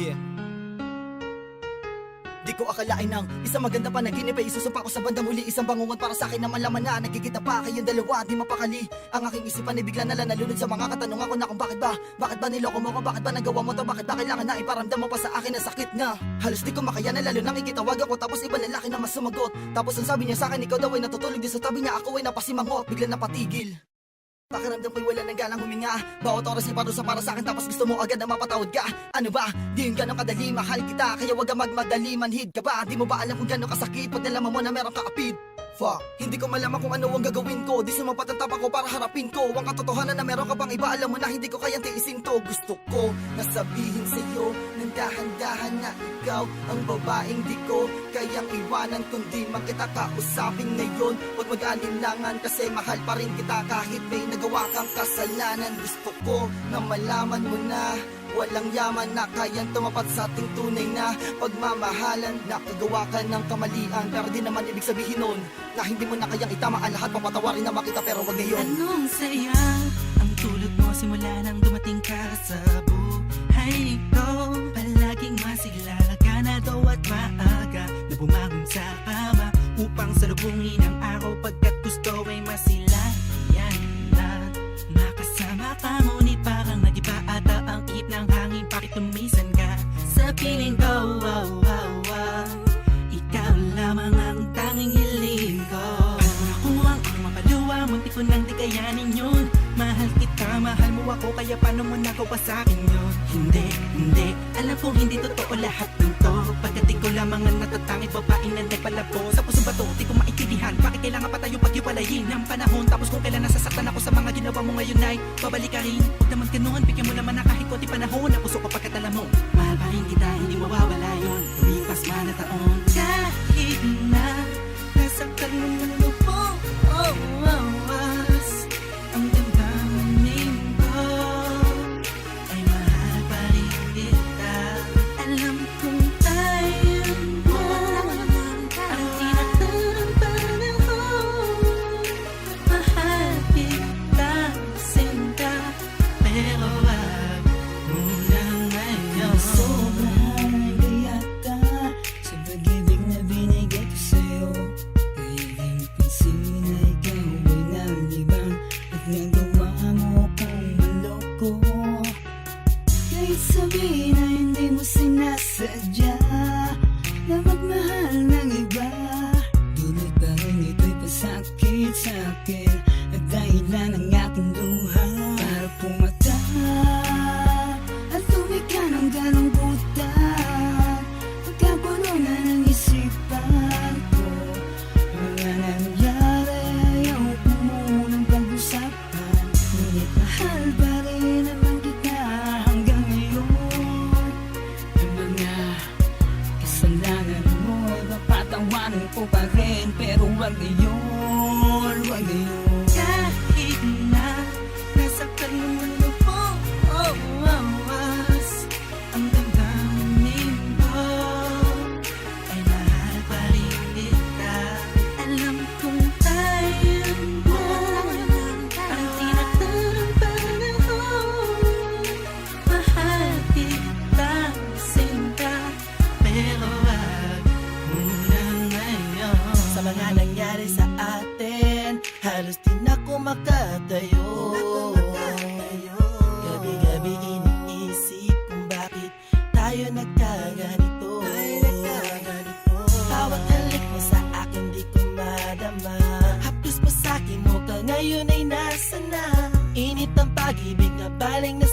Yeah. Di ko akalain ng isang maganda pa naginip ay isusumpa ko sa bandang uli Isang bangungot para sa akin na malaman na Nagkikita pa kayong dalawa di mapakali. Ang aking isipan ay bigla na lang nalunod sa mga katanungan ko na kung bakit ba Bakit ba niloko mo ko, bakit ba nagawa mo to Bakit ba kailangan na iparamdam mo pa sa akin na sakit nga Halos di ko makayanan lalo nang ikitawag ako Tapos iba lalaki na mas sumagot Tapos ang sabi niya sa akin ikaw daw ay natutulog Di sa tabi niya ako ay napasimangot Bigla napatigil Pakiramdam ko'y wala nang ganang huminga Bawat oras ay parusa para sa akin Tapos gusto mo agad na mapatawad ka Ano ba? Di yung ganong kadali Mahal kita Kaya wag ka magmadali Manhid ka ba? Di mo ba alam kung gano'ng kasakit Pag nalaman mo na meron ka kapit Fuck Hindi ko malaman kung ano ang gagawin ko. Di sumapat ang tapak ko para harapin ko. Ang katotohanan na meron ka pang iba Alam mo na hindi ko kayang tiisin to. Gusto ko nasabihin sa'yo Nang dahan-dahan na ikaw Ang babaeng di ko kayang iwanan Kundi makita kausapin ngayon. Huwag mag-alinlangan kasi mahal pa rin kita Kahit may nagawa kang kasalanan. Gusto ko na malaman mo na Walang yaman na kayang tumapat sa ating tunay na pagmamahalan. Nakagawa ka ng kamalian Pero di naman ibig sabihin nun Na hindi mo na kayang itama ang lahat. Papatawarin na makita pero wag ngayon. Anong saya? Ang tulog mo simula nang dumating ka sa buhay ko. Palaging masigla ka na daw at maaga Na bumangon sa kama upang salubungin ang araw Pagkat gusto ay masilayan ko nang di kayanin yun. Mahal kita, mahal mo ako Kaya paano mo nagawa sa akin yun? Hindi, hindi. Alam kong hindi totoo lahat ng to. Pagkat ikaw lamang ang natatanging babaeng na nagpalabo Sa puso ba to, di ko maintindihan Bakit kailangan pa tayo paghiwalayin ng panahon? Tapos kung kailan nasasaktan ako sa mga ginawa mo ngayon ay Babalik ka rin, huwag naman ganun Bigyan mo naman na kahit konti panahon. Ang puso ko pagkat Kahit sabihin na hindi mo sinasadya Na magmahal ng iba. Dulot pa rin ito'y pasakit sa akin At dahilan ng aking ko pa rin Pero wag ngayon, wag ngayon makatayo Gabi-gabi iniisip kung bakit tayo nagkaganito. Bawat halik mo sa akin di ko madama. Haplos pa sa'kin mo ka ngayon ay nasa na. Init ang pag-ibig na baling na